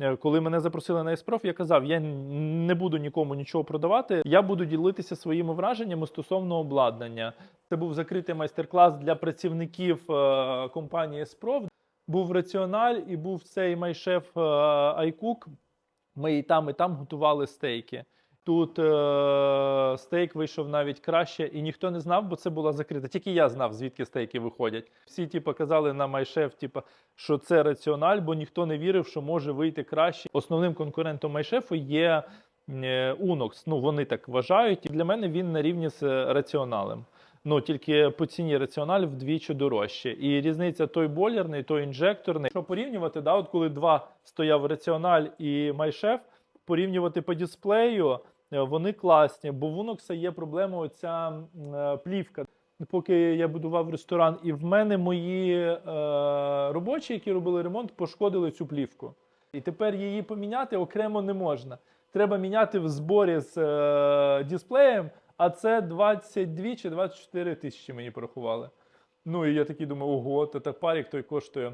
Е, Коли мене запросили на Еспроф, я казав, я не буду нікому нічого продавати. Я буду ділитися своїми враженнями стосовно обладнання. Це був закритий майстер-клас для працівників е, компанії Еспроф. Був раціональ і був цей майшеф е, Айкук. Ми і там, і там готували стейки. Тут е, стейк вийшов навіть краще, і ніхто не знав, бо це була закрита. Тільки я знав, звідки стейки виходять. Всі типу, казали на майшеф, типу, що це раціональ, бо ніхто не вірив, що може вийти краще. Основним конкурентом майшефу є е, Unox. Ну вони так вважають. І для мене він на рівні з раціоналем. Ну тільки по ціні раціональ вдвічі дорожче. І різниця той бойлерний, той інжекторний. Що порівнювати, да, от коли два стояв раціональ і майшеф, порівнювати по дисплею, вони класні, бо в Unox є проблема оця е, плівка. Поки я будував ресторан, і в мене мої е, робочі, які робили ремонт, пошкодили цю плівку. І тепер її поміняти окремо не можна. Треба міняти в зборі з е, дисплеєм, а це 22 чи 24 тисячі мені порахували. Ну і я такий думаю, ого, то так парік той коштує